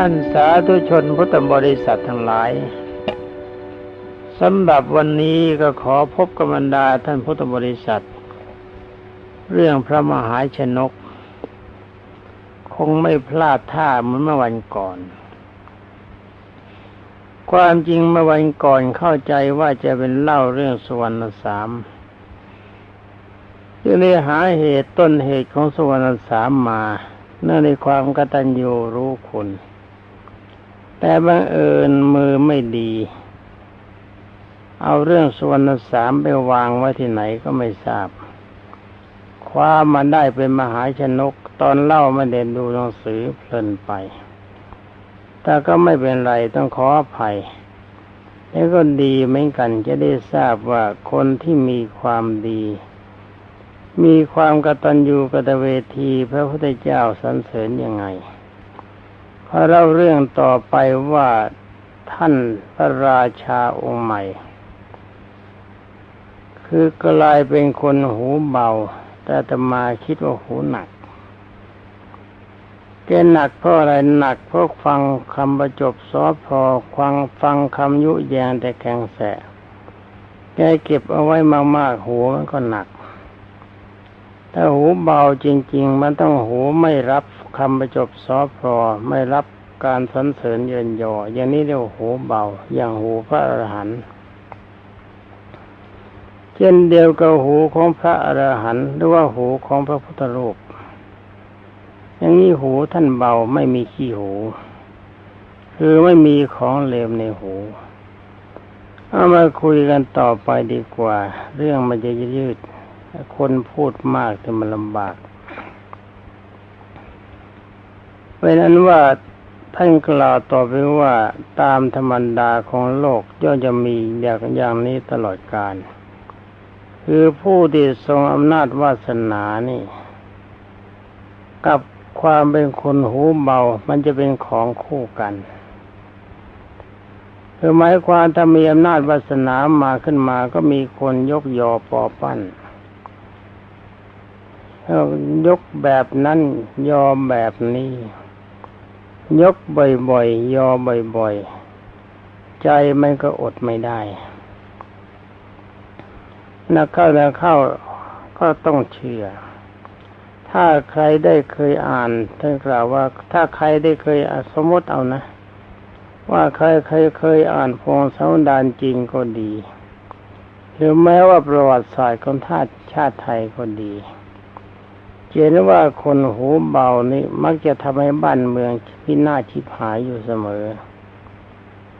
ท่านสาธุชนพุทธบริษัททั้งหลายสำหรับวันนี้ก็ขอพบกับบรรดาท่านพุทธบริษัท เรื่องพระมหาชนก คงไม่พลาดท่าเหมือนเมื่อวันก่อน ความจริงเมื่อวันก่อนเข้าใจว่าจะเป็นเล่าเรื่องสวรรณสามจึงได้หาเหตุต้นเหตุของสวรรณสามมา เนื่องในความกตัญญูรู้คุณ แต่บังเอิญมือไม่ดี เอาเรื่องสวรรณสามไปวางไว้ที่ไหนก็ไม่ทราบ คว้ามันได้เป็นมหาชนก ตอนเล่าไม่เด่นดูหนังสือเพลินไป แต่ก็ไม่เป็นไรต้องขออภัยแล้วก็ดีเหมือนกันจะได้ทราบว่าคนที่มีความดี มีความกตัญญูกตเวทีพระพุทธเจ้าสรรเสริญยังไง พอเล่าเรื่องต่อไปว่าท่านพระราชาองค์ใหม่ คือกลายเป็นคนหูเบา แต่ตมาคิดว่าหูหนักแกหนักเพราะอะไรหนักเพราะฟังคำประจบซอพอฟังฟังคำยุแยงแต่แข็งแสแกเก็บเอาไว้มากๆหูมันก็หนัก ถ้าหูเบาจริง ๆ มันต้องหูไม่รับ คำประจบซอพอไม่รับการสรรเสริญเยินยอ อย่างนี้เรียกหูเบา อย่างหูพระอรหันต์เช่นเดียวกับหูของพระอรหันต์หรือว่าหูของพระพุทธรูปอย่างนี้หูท่านเบาไม่มีขี้หู คือไม่มีของเลวในหู เอามาคุยกันต่อไปดีกว่า เรื่องมันจะยืด คนพูดมากจะมันลำบาก เป็นนั้นว่าท่านกล่าวต่อไปว่าตามธรรมดาของโลกย่อมจะมีอย่างอย่างนี้ตลอดกาลคือผู้ที่ทรงอำนาจวาสนานี่ กับความเป็นคนหูเบา มันจะเป็นของคู่กันคือหมายความถ้ามีอำนาจวาสนามาขึ้นมาก็มีคนยกยอปอปั้นยกแบบนั้นยอมแบบนี้ ยกบ่อยๆ ยอบ่อยๆ ใจมันก็อดไม่ได้นักเข้านักเข้าก็ต้องเชื่อ ถ้าใครได้เคยอ่านท่านกล่าวว่า ถ้าใครได้เคยสมมติเอานะ ว่าใครเคยเคยอ่านพงศาวดารจริงก็ดี หรือแม้ว่าประวัติศาสตร์ของชาติชาติไทยก็ดี เห็นว่าคนหูเบานี่มักจะทำให้บ้านเมืองพินาศชิบหายอยู่เสมอ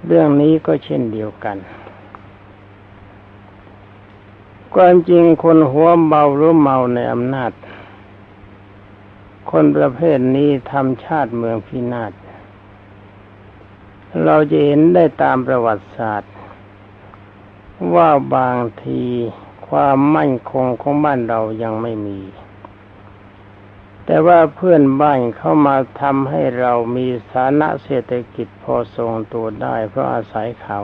เรื่องนี้ก็เช่นเดียวกันความจริงคนหัวเบาหรือเมาในอำนาจ คนประเภทนี้ทำชาติเมืองพินาศเราจะเห็นได้ตามประวัติศาสตร์ ว่าบางทีความมั่นคงของบ้านเรายังไม่มี แต่ว่าเพื่อนบ้านเข้ามาทำให้เรามีฐานะเศรษฐกิจพอทรงตัวได้เพราะอาศัยเขา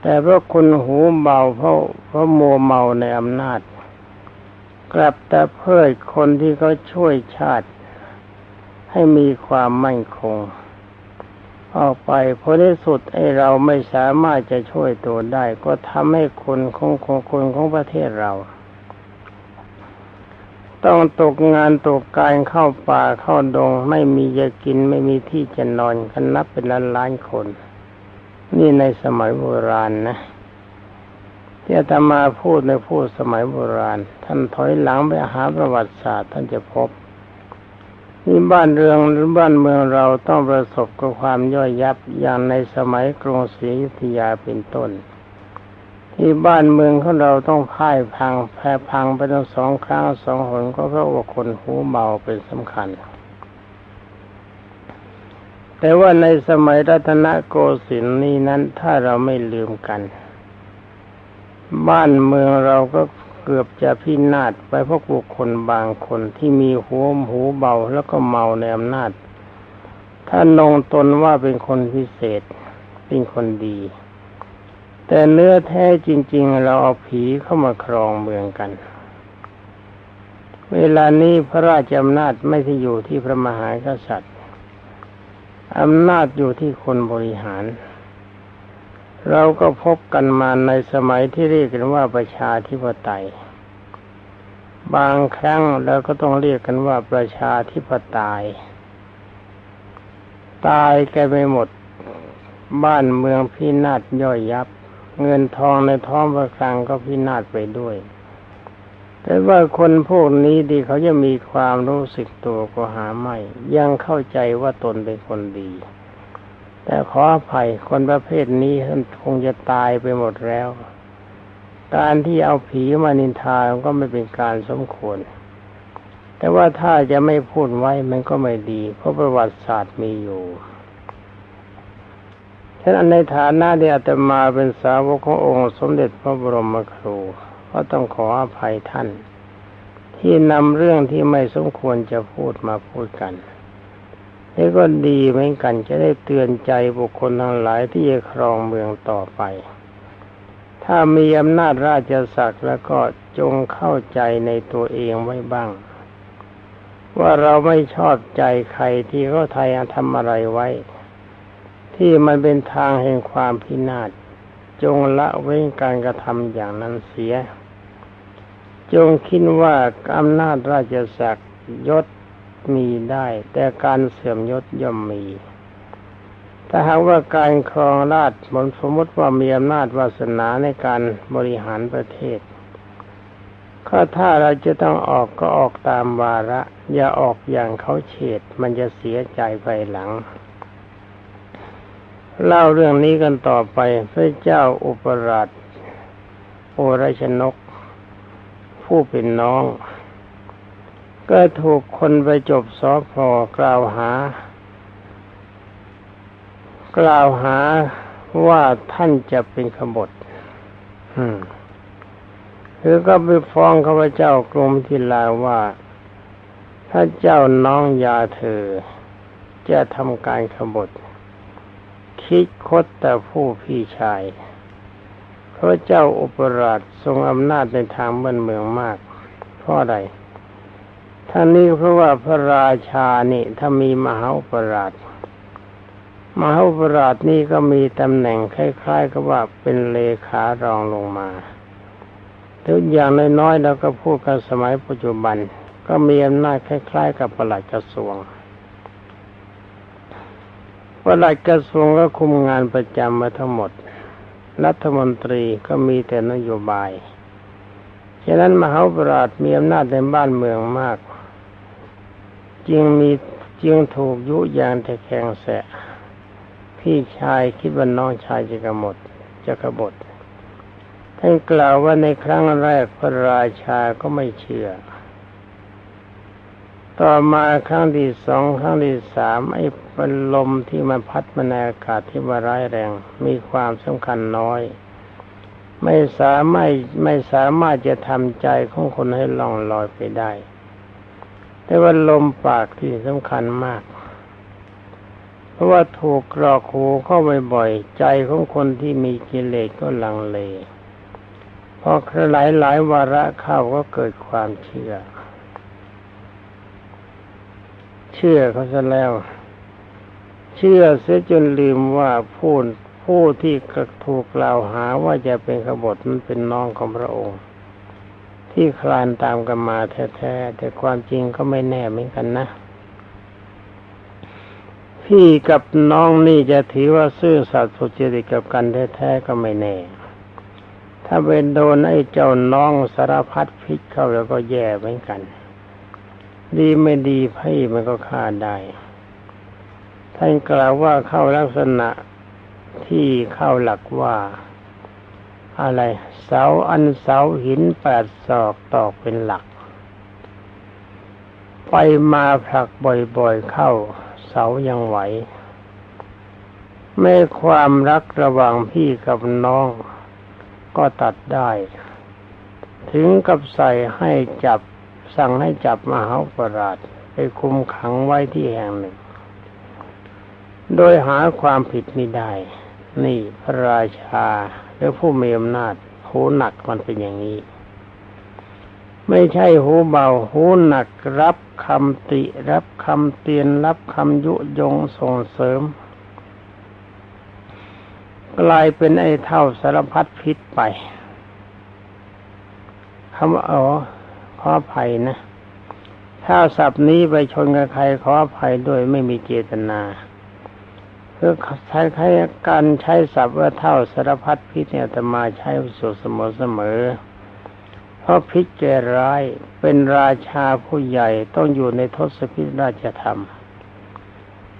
แต่เพราะคนหูเบาเพราะเพราะมัวเมาในอำนาจ กลับแต่เพื่อคนที่เขาช่วยชาติ ให้มีความมั่นคงออกไปพอที่สุดไอ้เราไม่สามารถจะช่วยตัวได้ ก็ทำให้คนของคนของประเทศเรา ต้องตกงานตกการเข้าป่าเข้าดง ไม่มีจะกินไม่มีที่จะนอนกันนับเป็นล้านล้านคน นี่ในสมัยโบราณนะที่อาตมาพูดในพูดสมัยโบราณ ท่านถอยหลังไปหาประวัติศาสตร์ ท่านจะพบนี่บ้านเรืองหรือบ้านเมืองเราต้องประสบกับความย่อยยับอย่างในสมัยกรุงศรีอยุธยาเป็นต้น ที่บ้านเมืองของเราต้องพ่ายพังแพ้พังไปทั้งสองครั้งสองหนก็เพราะว่าคนหูเบาเป็นสำคัญ แต่ว่าในสมัยรัตนโกสินทร์นี้นั้นถ้าเราไม่ลืมกัน บ้านเมืองเราก็เกือบจะพินาศไปเพราะบุคคลบางคนที่มีหัวหูเบาแล้วก็เมาในอำนาจ ถ้านงตนว่าเป็นคนพิเศษเป็นคนดี แต่เนื้อแท้จริง ๆ เราเอาผีเข้ามาครองเมืองกัน เวลานี้พระราชอำนาจไม่ได้อยู่ที่พระมหากษัตริย์อำนาจอยู่ที่คนบริหาร เราก็พบกันมาในสมัยที่เรียกกันว่าประชาธิปไตย บางครั้งเราก็ต้องเรียกกันว่าประชาธิปไตย ตายแกไปหมด บ้านเมืองพินาศย่อยยับ เงินทองในท้องพระคลังก็พินาศไปด้วย แต่ว่าคนพวกนี้ดีเขาจะมีความรู้สึกตัวก็หาไม่ ยังเข้าใจว่าตนเป็นคนดี แต่ขออภัยคนประเภทนี้ท่านคงจะตายไปหมดแล้ว การที่เอาผีมานินทาก็ไม่เป็นการสมควร แต่ว่าถ้าจะไม่พูดไว้มันก็ไม่ดี เพราะประวัติศาสตร์มีอยู่ ฉะนั้นในฐานะที่อาตมาเป็นสาวกขององค์สมเด็จพระบรมครูก็ต้องขออภัยท่าน ที่นำเรื่องที่ไม่สมควรจะพูดมาพูดกันนี่ก็ดีเหมือนกันจะได้เตือนใจบุคคลทั้งหลายที่จะครองเมืองต่อไป ถ้ามีอำนาจราชศักดิ์แล้วก็จงเข้าใจในตัวเองไว้บ้าง ว่าเราไม่ชอบใจใครที่เขาไทยทำอะไรไว้ ที่มันเป็นทางแห่งความพินาศจงละเว้นการกระทำอย่างนั้นเสีย จงคิดว่าอำนาจราชศักดิ์ยศมีได้ แต่การเสื่อมยศย่อมมี ถ้าหากว่าการครองราชมนสมมติว่ามีอำนาจวาสนาในการบริหารประเทศก็ถ้าเราจะต้องออกก็ออกตามวาระ อย่าออกอย่างเขาเฉดมันจะเสียใจภายหลัง เล่าเรื่องนี้กันต่อไปพระเจ้าอุปราชโอรชนก ผู้เป็นน้อง ก็ถูกคนไปจบสอพอกล่าวหา กล่าวหาว่าท่านจะเป็นขบฏหรือก็ไปฟ้องข้าพเจ้ากรมทิลาว่า ถ้าเจ้าน้องยาเธอ จะทำการขบฏ คิดคดแต่ผู้พี่ชายเพราะเจ้าอุปราชทรงอำนาจในทางบ้านเมืองมาก เพราะอะไรท่านนี้เพราะว่าพระราชานี่ถ้ามีมหาอุปราช มหาอุปราชนี่ก็มีตำแหน่งคล้ายๆกับว่าเป็นเลขารองลงมาทุกอย่างน้อยๆเราก็พูดกันสมัยปัจจุบัน ก็มีอำนาจคล้าย ๆ กับประหลัดกระทรวง ประหลัดกระทรวงก็คุมงานประจำมาทั้งหมด รัฐมนตรีก็มีแต่นโยบาย ฉะนั้นมหาปราชมีอำนาจในบ้านเมืองมาก จึงมีจึงถูกยุยางแต่แข็งแสะ พี่ชายคิดว่าน้องชายจะกระหมดจะกระบฏท่านกล่าวว่าในครั้งแรกพระราชาก็ไม่เชื่อ ต่อมาครั้งที่สองครั้งที่สามไอ้เป็นลมที่มันพัดมาในอากาศที่มาร้ายแรง มีความสำคัญน้อย ไม่สามารถไม่สามารถจะทำใจของคนให้ล่องลอยไปได้ แต่ว่าลมปากที่สำคัญมาก เพราะว่าถูกกรอกหูเข้าบ่อยๆใจของคนที่มีกิเลสก็ลังเลพอหลายหลายวาระเข้าก็เกิดความเชื่อ เชื่อเขาซะแล้ว เชื่อเสียจนลืมว่าผู้ผู้ที่ถูกกล่าวหาว่าจะเป็นขบฏมันเป็นน้องของพระองค์ ที่คลานตามกันมาแท้ๆแต่ความจริงก็ไม่แน่เหมือนกันนะ พี่กับน้องนี่จะถือว่าซื่อสัตย์สุจริตกับกันแท้ๆก็ไม่แน่ถ้าเป็นโดนไอ้เจ้าน้องสารพัดพิษเข้าแล้วก็แย่เหมือนกัน ดีไม่ดีพี่มันก็ฆ่าได้ ท่านกล่าวว่าเข้าลักษณะที่เข้าหลักว่า อะไร เสาอันเสาหินแปดศอกตอกเป็นหลัก ไปมาผลักบ่อยๆเข้า เสายังไหวไม่ความรักระหว่างพี่กับน้องก็ตัดได้ ถึงกับใส่ให้จับ สั่งให้จับมหาปราชไปคุมขังไว้ที่แห่งหนึ่ง โดยหาความผิดไม่ได้ นี่พระราชาหรือผู้มีอำนาจผู้หนักมันเป็นอย่างนี้ ไม่ใช่หูเบาหูหนักรับคำติ รับคำเตือนรับคำยุยงส่งเสริม กลายเป็นไอ้เท่าสารพัดพิษไปคำว่าอ๋อ ออภัยนะ ถ้าศัพท์นี้ไปชนกับใครขออภัยด้วยไม่มีเจตนาเพื่อใช้ใช้การใช้ศัพท์ว่าเท่าสารพัดพิษเนี่ยแต่มาใช้สุเสมอเสมอ เพราะพิษแก่ร้ายเป็นราชาผู้ใหญ่ต้องอยู่ในทศพิธราชธรรม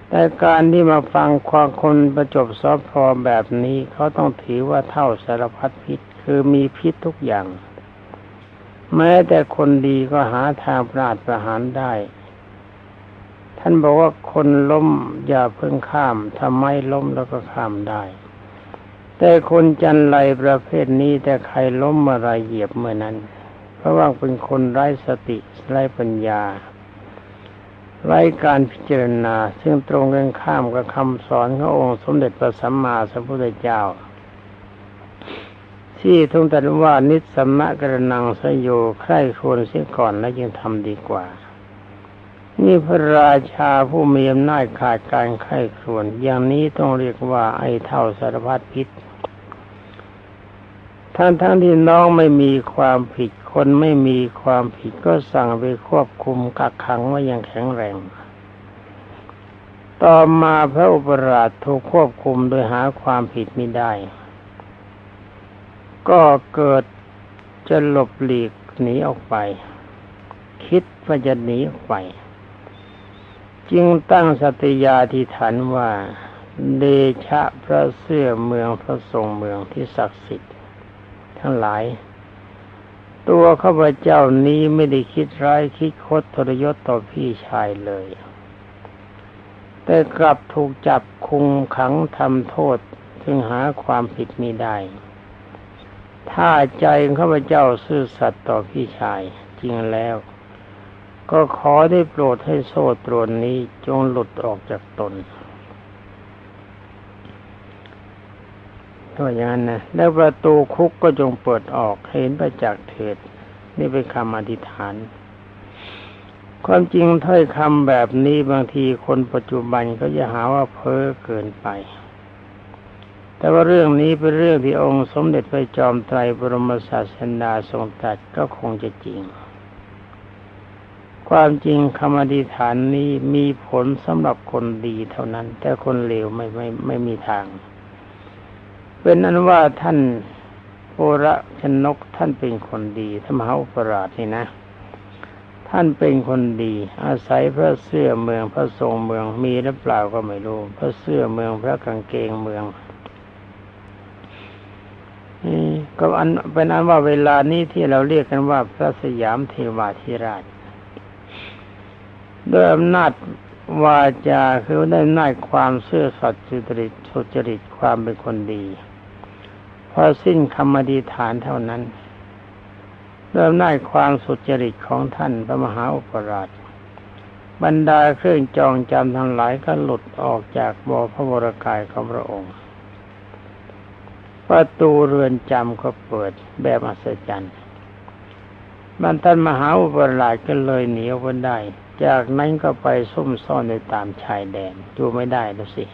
แต่การที่มาฟังความคนประจบซอพอแบบนี้เขาต้องถือว่าเท่าสารพัดพิษคือมีพิษทุกอย่าง แม้แต่คนดีก็หาทางปราดประหารได้ ท่านบอกว่าคนล้มอย่าเพิ่งข้ามทำไมล้มแล้วก็ข้ามได้ แต่คนจันไรประเภทนี้แต่ใครล้มเมื่อไรเหยียบเมื่อนั้น เพราะว่าเป็นคนไร้สติไร้ปัญญาไร้การพิจารณาซึ่งตรงกันข้ามกับคำสอนขององค์สมเด็จพระสัมมาสัมพุทธเจ้า ที่ทรงตรัสว่านิสสัมมะกระนังสยโยใคร่ควญเสียก่อนแล้วยังทำดีกว่า นี่พระราชาผู้มีอำนาจขาดการไข้ครวญอย่างนี้ต้องเรียกว่าไอ้เท่าสารพัดพิษทั้งทั้งที่น้องไม่มีความผิดคนไม่มีความผิดก็สั่งไปควบคุมกักขังไว้อย่างแข็งแรง ต่อมาพระอุปราชถูกควบคุมโดยหาความผิดไม่ได้ ก็เกิดจะหลบหลีกหนีออกไป คิดว่าจะหนีออกไป จึงตั้งสติยาธิฐานว่า เดชะพระเสื้อเมืองพระทรงเมืองที่ศักดิ์สิทธิ์ ทั้งหลาย ตัวข้าพเจ้านี้ไม่ได้คิดร้ายคิดคดทรยศต่อพี่ชายเลย แต่กลับถูกจับคุงขังทำโทษ ซึ่งหาความผิดมิได้ ถ้าใจเข้าพเจ้าซื่อสัตย์ต่อพี่ชายจริงแล้ว ก็ขอได้โปรดให้โซ่ตรวนนี้จงหลุดออกจากตนก็อย่างนั้นนะแล้วประตูคุกก็จงเปิดออกเห็นประจักษ์เถิด นี่เป็นคำอธิษฐาน ความจริงถ้อยคำแบบนี้บางทีคนปัจจุบันก็จะหาว่าเพ้อเกินไป แต่ว่าเรื่องนี้เป็นเรื่องที่องค์สมเด็จพระจอมไตรบรมศาสดาทรงตรัสก็คงจะจริง ความจริงคำอธิษฐานนี้มีผลสำหรับคนดีเท่านั้น แต่คนเลวไม่ไม่ไม่มีทาง เป็นนั้นว่าท่านโอระชนกท่านเป็นคนดีธรรมหาอุปราชนี่นะ ท่านเป็นคนดี อาศัยพระเสื้อเมืองพระทรงเมืองมีหรือเปล่าก็ไม่รู้ พระเสื้อเมืองพระกางเกงเมืองนี่ ก็อันเป็นอันว่าเวลานี้ที่เราเรียกกันว่าพระสยามเทวาธิราชด้วยอำนาจวาจาคือได้อำนาจความเสื่อสัตย์สุจริตสุจริตความเป็นคนดีพอสิ้นคำอธิษฐานเท่านั้นด้วยอำนาจความสุจริตของท่านพระมหาอุปราช บรรดาเครื่องจองจำทั้งหลายก็หลุดออกจากบ่อพระวรกายของพระองค์ ประตูเรือนจำก็เปิดแบบอัศจรรย์บรรทันมหาอุปราชก็เลยหนีออกมาได้ จากนั้นก็ไปซุ่มซ่อนในตามชายแดนอยู่ไม่ได้แล้วสิ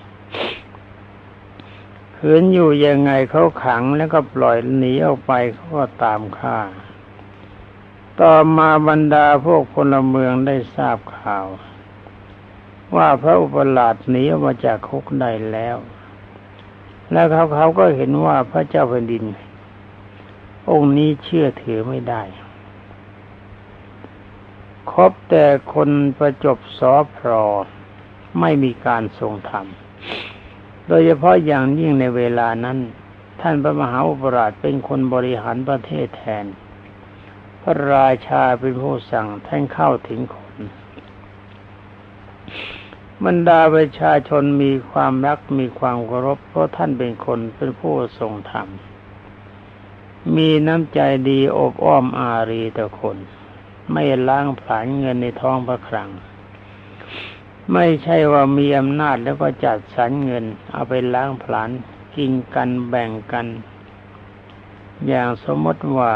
ขืนอยู่ยังไงเขาขังแล้วก็ปล่อยหนีออกไปเขาก็ตามฆ่า ต่อมาบรรดาพวกพลเมืองได้ทราบข่าว ว่าพระอุปราชหนีออกมาจากคุกได้แล้ว แล้วเขาเขาก็เห็นว่าพระเจ้าแผ่นดิน องค์นี้เชื่อถือไม่ได้ ครบแต่คนประจบสอพรไม่มีการทรงธรรม โดยเฉพาะอย่างยิ่งในเวลานั้น ท่านพระมหาอุปราชเป็นคนบริหารประเทศแทน พระราชาเป็นผู้สั่งท่านเข้าถึงค บรรดาประชาชนมีความรักมีความเคารพเพราะท่านเป็นคนเป็นผู้ทรงธรรม มีน้ำใจดีอบอ้อมอารีต่อคน ไม่ล้างผลาญเงินในท้องพระคลัง ไม่ใช่ว่ามีอำนาจแล้วก็จัดสรรเงิน เอาไปล้างผลาญกินกันแบ่งกัน อย่างสมมติว่า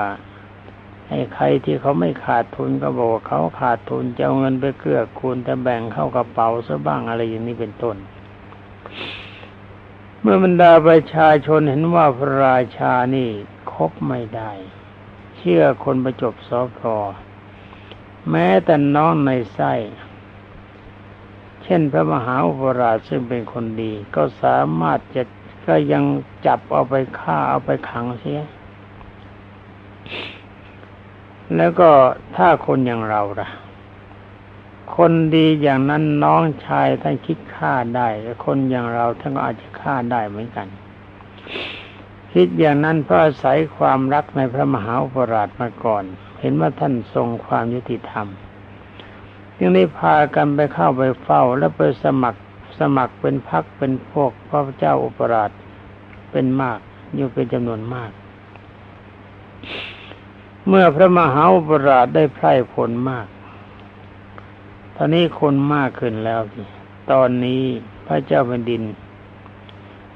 ให้ใครที่เขาไม่ขาดทุนก็บอกว่าเขาขาดทุนจะเอาเงินไปเกื้อกูลแต่แบ่งเข้ากระเป๋าซะบ้างอะไรอย่างนี้เป็นต้น เมื่อบรรดาประชาชนเห็นว่าพระราชานี่คบไม่ได้ เชื่อคนประจบสอพอแม้แต่น้องในไส้เช่นพระมหาอุปราชซึ่งเป็นคนดี ก็สามารถจะก็ยังจับเอาไปฆ่าเอาไปขังเสีย แล้วก็ถ้าคนอย่างเราล่ะ คนดีอย่างนั้นน้องชายท่านคิดฆ่าได้แต่คนอย่างเราท่านก็อาจจะฆ่าได้เหมือนกัน คิดอย่างนั้นเพราะอาศัยความรักในพระมหาอุปราชมาก่อน เห็นว่าท่านทรงความยุติธรรมจึงได้พากันไปเข้าไปเฝ้า และไปสมัครสมัครเป็นพักเป็นพวกพระเจ้าอุปราชเป็นมากอยู่เป็นจำนวนมาก เมื่อพระมหาอุปราชได้ไพร่ผลมาก ตอนนี้คนมากขึ้นแล้วสิตอนนี้พระเจ้าแผ่นดิน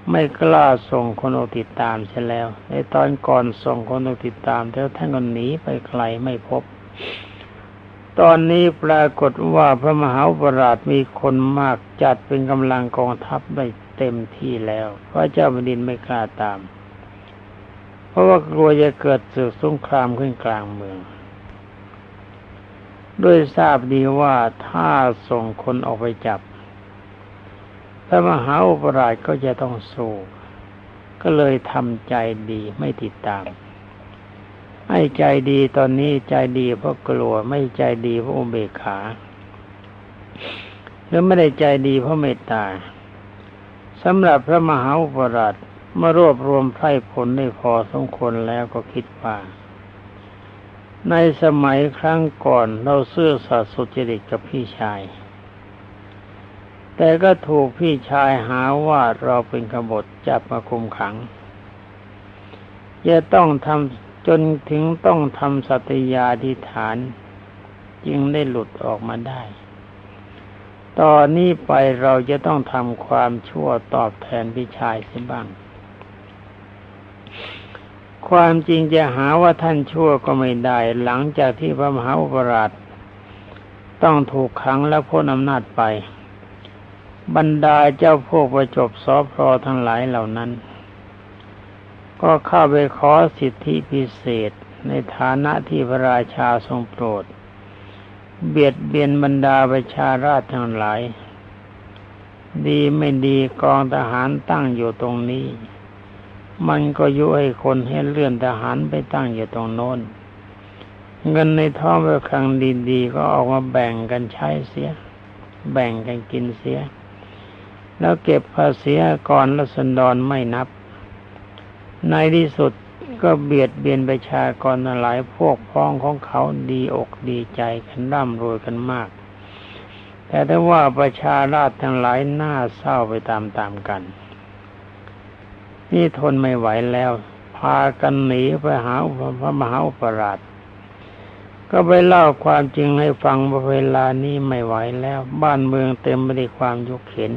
ไม่กล้าส่งคนออกติดตามใช่แล้ว ในตอนก่อนส่งคนออกติดตาม แล้วท่านก็หนีไปไกลไม่พบ ตอนนี้ปรากฏว่าพระมหาอุปราชมีคนมากจัดเป็นกำลังกองทัพได้เต็มที่แล้ว พระเจ้าแผ่นดินไม่กล้าตาม เพราะว่ากลัวจะเกิดศึกสงครามขึ้นกลางเมือง ด้วยทราบดีว่าถ้าส่งคนออกไปจับพระมหาอุปราชก็จะต้องสู้ก็เลยทำใจดีไม่ติดตาม ให้ใจดีตอนนี้ใจดีเพราะกลัวไม่ใจดีเพราะอุเบกขาหรือไม่ได้ใจดีเพราะเมตตาสำหรับพระมหาอุปราช เมื่อรวบรวมไพร่ผลได้พอสมควรแล้วก็คิดว่า ในสมัยครั้งก่อนเราเสื่อสัตย์สุจริตกับพี่ชาย แต่ก็ถูกพี่ชายหาว่าเราเป็นขบฏจับมาคุมขัง จะต้องทำจนถึงต้องทำสัตยาธิฐาน จึงได้หลุดออกมาได้ตอนนี้ไปเราจะต้องทำความชั่วตอบแทนพี่ชายเสียบ้าง ความจริงจะหาว่าท่านชั่วก็ไม่ได้ หลังจากที่พระมหาอุปราชต้องถูกขังและพ้นอำนาจไป บรรดาเจ้าพวกประจบสอพรทั้งหลายเหล่านั้น ก็เข้าไปขอสิทธิพิเศษในฐานะที่พระราชาทรงโปรด เบียดเบียนบรรดาประชาราชทั้งหลาย ดีไม่ดีกองทหารตั้งอยู่ตรงนี้ มันก็ยุให้คนให้เลื่อนทหารไปตั้งอยู่ตรงโน้น เงินในท้องประคังดีๆ ก็ออกมาแบ่งกันใช้เสีย แบ่งกันกินเสีย แล้วเก็บภาษีก่อนรัศดรไม่นับ ในที่สุดก็เบียดเบียนประชากรหลายพวกพ้องของเขาดีอกดีใจกันร่ำรวยกันมาก แต่ถ้าว่าประชาราชทั้งหลายน่าเศร้าไปตามๆกัน นี่ทนไม่ไหวแล้ว พากันหนีไปหาพระมหาอุปราชก็ไปเล่าความจริงให้ฟังว่าเวลานี้ไม่ไหวแล้ว บ้านเมืองเต็มไปด้วยความยุกเข็น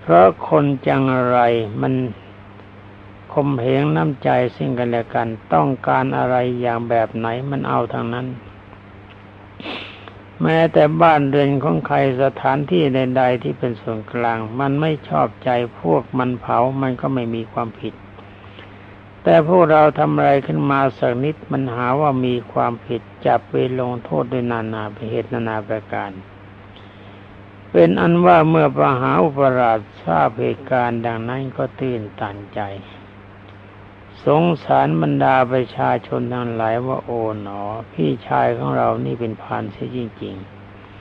เพราะคนจังอะไรมันคมเหงน้ำใจซึ่งกันและกัน ต้องการอะไรอย่างแบบไหนมันเอาทางนั้น แม้แต่บ้านเรือนของใครสถานที่ใดๆที่เป็นส่วนกลาง มันไม่ชอบใจพวกมันเผามันก็ไม่มีความผิด แต่พวกเราทำอะไรขึ้นมาสักนิดมันหาว่ามีความผิดจับไปลงโทษด้วยนานาเหตุนานาประการ เป็นอันว่าเมื่อปหาอุปราชทราบเหตุการณ์ดังนั้นก็ตื่นตันใจ สงสารบรรดาประชาชนทั้งหลายว่าโอ๋หนอ พี่ชายของเรานี่เป็นพานเสียจริง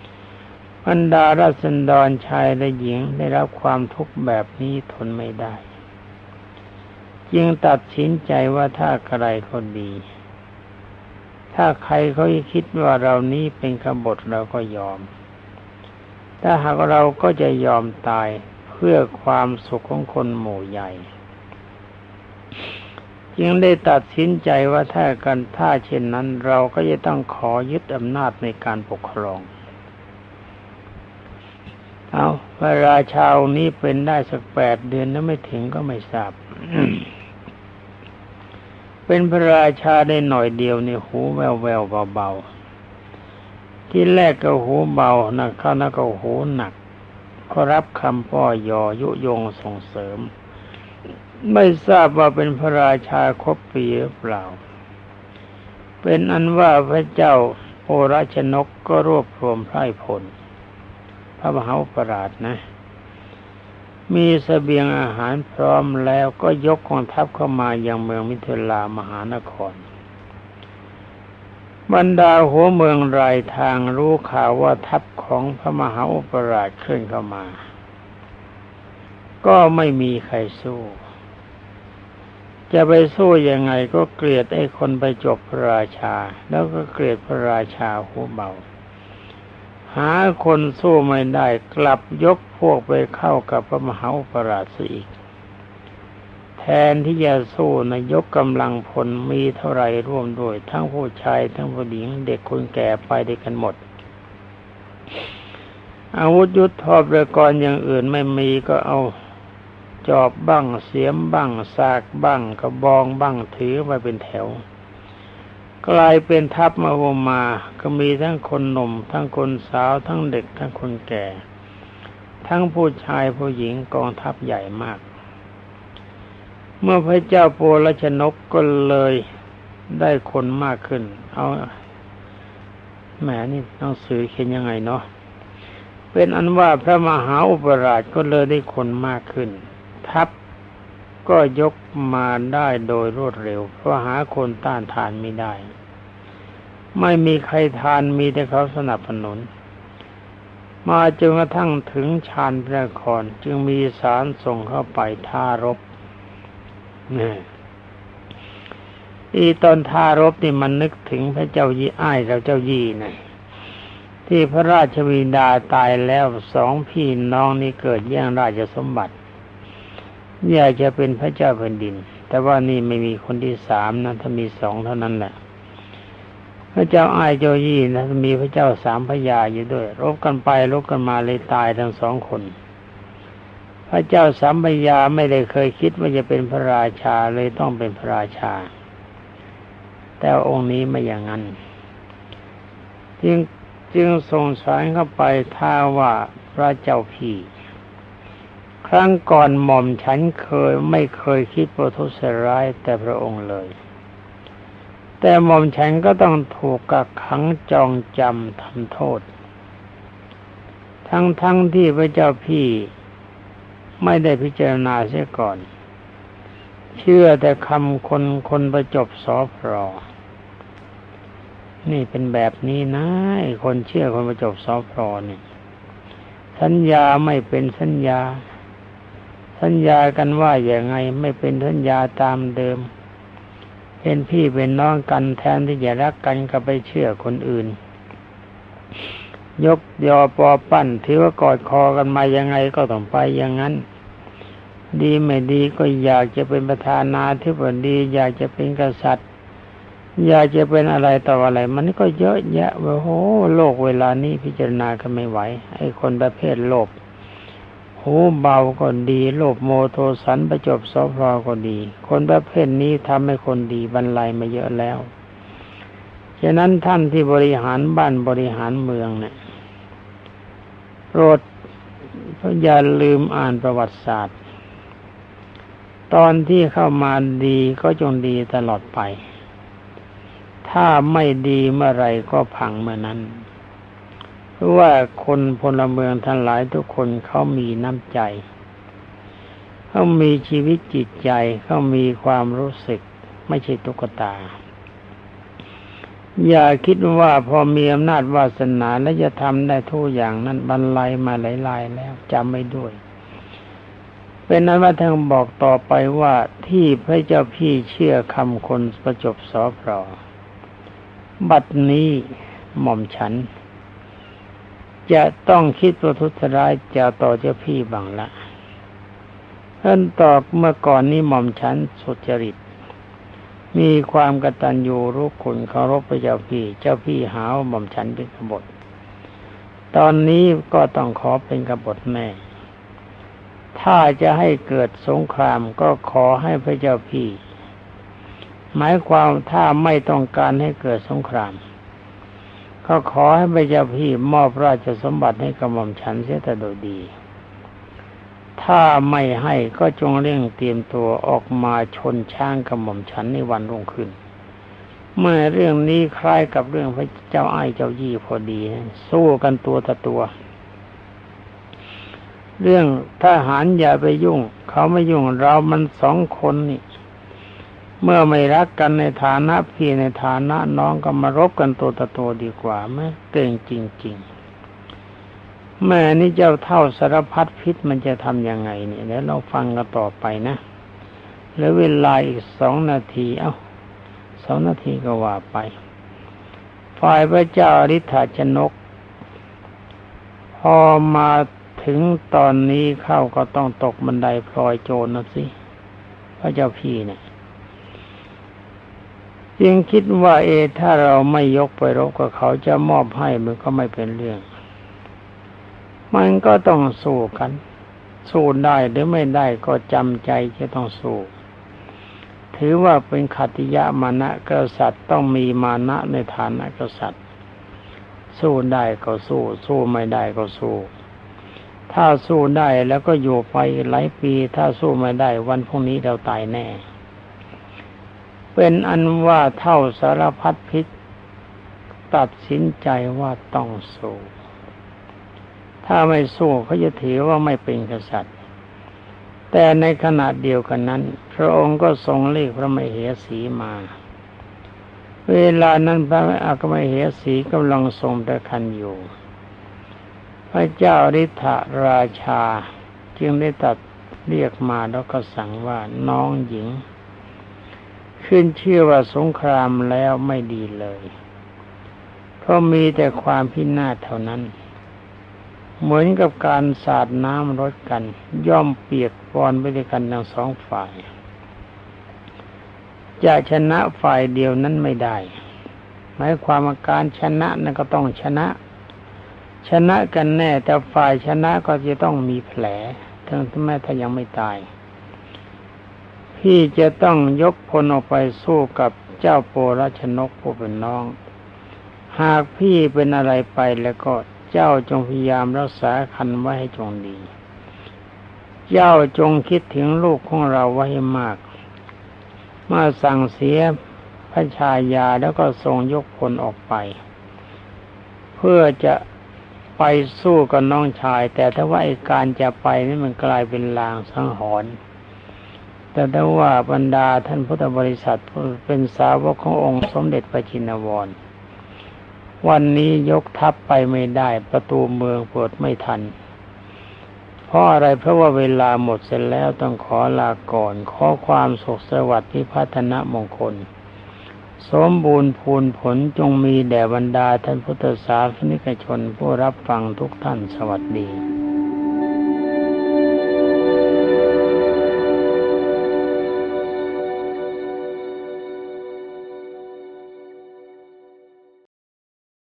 ๆบรรดาราษฎรชายและหญิงได้รับความทุกข์แบบนี้ทนไม่ได้ จึงตัดสินใจว่าถ้าใครก็ดี ถ้าใครเขาคิดว่าเรานี้เป็นขบฏเราก็ยอม ถ้าหากเราก็จะยอมตายเพื่อความสุขของคนหมู่ใหญ่ จึงได้ตัดสินใจว่าถ้ากันถ้าเช่นนั้น เราก็จะต้องขอยึดอำนาจในการปกครอง เอาพระราชาองค์นี้เป็นได้สักแปดเดือนแล้วไม่ถึงก็ไม่ทราบเป็นพระราชาได้หน่อยเดียวในหูแววแววเบาๆ ที่แรกก็หูเบานะข้านะก็หูหนัก ก็รับคำป้อยอยุยงส่งเสริม ไม่ทราบว่าเป็นพระราชาครบปีหรือเปล่า เป็นอันว่าพระเจ้าโอรชนกก็รวบรวมไพร่พล พระมหาปราชนะ มีสเสบียงอาหารพร้อมแล้วก็ยกกองทัพเข้ามายังเมืองมิถิลามหานคร บรรดาหัวเมืองรายทางรู้ข่าวว่าทัพของพระมหาอุปราชเคลื่อนเข้ามา ก็ไม่มีใครสู้ จะไปสู้ยังไงก็เกลียดไอ้คนไปจบพระราชา แล้วก็เกลียดพระราชาหัวเบา หาคนสู้ไม่ได้กลับยกพวกไปเข้ากับพระมหาอุปราชอีก แทนที่จะสู้นะยกกำลังพลมีเท่าไรร่วมด้วย ทั้งผู้ชายทั้งผู้หญิงเด็กคนแก่ไปด้วยกันหมด อาวุธยุทธทอบเรือก่อนอย่างอื่นไม่มีก็เอา จอบบ้างเสียมบ้างสากบ้างกระบองบ้างถือมาเป็นแถว กลายเป็นทัพมาโอมา ก็มีทั้งคนหนุ่ม ทั้งคนสาวทั้งเด็ก ทั้งคนแก่ ทั้งผู้ชายผู้หญิงกองทัพใหญ่มาก เมื่อพระเจ้าโปรชนกก็เลยได้คนมากขึ้น เอาแหมนี่หนังสือเขียนยังไงเนาะเป็นอันว่าพระมหาอุปราชก็เลยได้คนมากขึ้น ทัพก็ยกมาได้โดยรวดเร็ว เพราะหาคนต้านทานไม่ได้ ไม่มีใครทานมีแต่เขาสนับสนุน มาจนกระทั่งถึงชานพระนครจึงมีสารส่งเข้าไปท่ารบนี่อีตอนท่ารบนี่มันนึกถึงพระเจ้ายี่อ้ายเราเจ้ายี่นะที่พระราชวินดาตายแล้วสองพี่น้องนี่เกิดแย่งราชสมบัติ อยากจะเป็นพระเจ้าแผ่นดิน แต่ว่านี่ไม่มีคนที่สามนะถ้ามีสองเท่านั้นแหละ พระเจ้าอ้ายเจ้ายี่นะมีพระเจ้าสามพระยาอยู่ด้วย รบกันไปรบกันมาเลยตายทั้งสองคน พระเจ้าสามพระยาไม่ได้เคยคิดว่าจะเป็นพระราชาเลยต้องเป็นพระราชา แต่องค์นี้ไม่อย่างนั้นจึงจึงส่งสารเข้าไปท้าว่าพระเจ้าพี่ ครั้งก่อนหม่อมฉันเคยไม่เคยคิดประทุษร้ายแต่พระองค์เลย แต่หม่อมฉันก็ต้องถูกกักขังจองจำทำโทษ ทั้งทั้งที่พระเจ้าพี่ไม่ได้พิจารณาเสียก่อน เชื่อแต่คำคนคนประจบสอพรอนี่เป็นแบบนี้นะคนเชื่อคนประจบสอพรอนี่ สัญญาไม่เป็นสัญญา สัญญากันว่าอย่างไงไม่เป็นสัญญาตามเดิม เป็นพี่เป็นน้องกันแทนที่จะรักกันก็ไปเชื่อคนอื่น ยกยอปอปั้นถือว่ากอดคอกันมายังไงก็ต้องไปอย่างนั้น ดีไม่ดีก็อยากจะเป็นประธานาธิบดีอยากจะเป็นกษัตริย์ อยากจะเป็นอะไรต่ออะไร มันก็เยอะแยะโอ้โหโลกเวลานี้พิจารณากันไม่ไหวไอ้คนประเภทโลภ หูเบาก็ดี โลภโมโทสันประจบสอพรก็ดี คนประเภทนี้ทำให้คนดีบรรลัยมาเยอะแล้ว ฉะนั้นท่านที่บริหารบ้านบริหารเมืองเนี่ยโปรดอย่าลืมอ่านประวัติศาสตร์ ตอนที่เข้ามาดีก็จงดีตลอดไป ถ้าไม่ดีเมื่อไรก็พังเมื่อนั้น ว่าคนพลเมืองทั้งหลายทุกคนเขามีน้ำใจ เขามีชีวิตจิตใจ เขามีความรู้สึก ไม่ใช่ตุ๊กตา อย่าคิดว่าพอมีอำนาจวาสนาและจะทำได้ทุกอย่างนั้นบรรลัยมาหลายๆแล้วจำไม่ด้วยเป็นนั้นว่าท่านบอกต่อไปว่าที่พระเจ้าพี่เชื่อคำคนประจบสอพรอบัดนี้หม่อมฉัน จะต้องคิดประทุษร้ายจะต่อเจ้าพี่บังละท่านตอบเมื่อก่อนนี้หม่อมฉันสุจริต มีความกตัญญูรู้คุณเคารพพระเจ้าพี่ เจ้าพี่หาวหม่อมฉันเป็นกบฏ ตอนนี้ก็ต้องขอเป็นกบฏแม่ ถ้าจะให้เกิดสงครามก็ขอให้พระเจ้าพี่ หมายความถ้าไม่ต้องการให้เกิดสงคราม ก็ขอให้พระเจ้าพี่มอบราชสมบัติให้กระหม่อมฉันเสียแต่โดยดี ถ้าไม่ให้ก็จงเร่งเตรียมตัวออกมาชนช้างกระหม่อมฉันในวันรุ่งขึ้น เมื่อเรื่องนี้คล้ายกับเรื่องพระเจ้าไอ้เจ้ายี่พอดี สู้กันตัวต่อตัว เรื่องทหารอย่าไปยุ่ง เขาไม่ยุ่งเรามันสองคนนี่ เมื่อไม่รักกันในฐานะพี่ในฐานะน้องก็มารบกันตัวต่อตัวดีกว่าไหมเก่งจริง ๆ แม่นี่เจ้าเท่าสารพัดพิษมันจะทำยังไงเนี่ยแล้วเราฟังกันต่อไปนะแล้วเวลาอีกสองนาทีเอา้าสองนาทีก็ว่าไป ฝ่ายพระเจ้าอริ t าชนก พอมาถึงตอนนี้เข้าก็ต้องตกบันไดพลอยโจรนะสิ พระเจ้าพี่เนี่ย ยังคิดว่าเอ ถ้าเราไม่ยกไปรบกับเขาจะมอบให้มันก็ไม่เป็นเรื่อง มันก็ต้องสู้กัน สู้ได้หรือไม่ได้ก็จำใจจะต้องสู้ ถือว่าเป็นขัติยะมานะกษัตริย์ต้องมีมานะในฐานะกษัตริย์ สู้ได้ก็สู้ สู้ไม่ได้ก็สู้ ถ้าสู้ได้แล้วก็อยู่ไปหลายปี ถ้าสู้ไม่ได้ วันพรุ่งนี้เราตายแน่ เป็นอันว่าเท่าสารพัดพิษ ตัดสินใจว่าต้องสู้ ถ้าไม่สู้เขาจะถือว่าไม่เป็นกษัตริย์ แต่ในขณะเดียวกันนั้น พระองค์ก็ทรงเรียกพระมเหสีมา เวลานั้นพระอัคมเหสีกำลังทรงประคันอยู่ พระเจ้าฤทธาราชา จึงได้ตัดเรียกมาแล้วก็สั่งว่าน้องหญิง ขึ้นชื่อว่าสงครามแล้วไม่ดีเลย เพราะมีแต่ความพินาศเท่านั้น เหมือนกับการสาดน้ำรดกัน ย่อมเปียกปอนไปด้วยกันทั้งสองฝ่าย จะชนะฝ่ายเดียวนั้นไม่ได้ หมายความว่าการชนะนั่นก็ต้องชนะ ชนะกันแน่แต่ฝ่ายชนะก็จะต้องมีแผลทั้งแม้ถ้ายังไม่ตาย พี่จะต้องยกพลออกไปสู้กับเจ้าโปรชนกผู้เป็นน้อง หากพี่เป็นอะไรไปแล้วก็เจ้าจงพยายามรักษาคันไว้ให้จงดี เจ้าจงคิดถึงลูกของเราไว้ให้มาก เมื่อสั่งเสียพระชายาแล้วก็ทรงยกพลออกไป เพื่อจะไปสู้กับน้องชาย แต่ถ้าว่าไอการจะไปนี่มันกลายเป็นลางสังหรณ์ แต่ถ้าว่าบรรดาท่านพุทธบริษัทเป็นสาวกขององค์สมเด็จพระจินวร วันนี้ยกทัพไปไม่ได้ประตูเมืองเปิดไม่ทัน เพราะอะไรเพราะว่าเวลาหมดเสร็จแล้วต้องขอลาก่อน ขอความสุขสวัสดิ์ที่พัฒนมงคล สมบูรณ์พูนผลจงมีแด่บรรดาท่านพุทธศาสนิกชนผู้รับฟังทุกท่านสวัสดี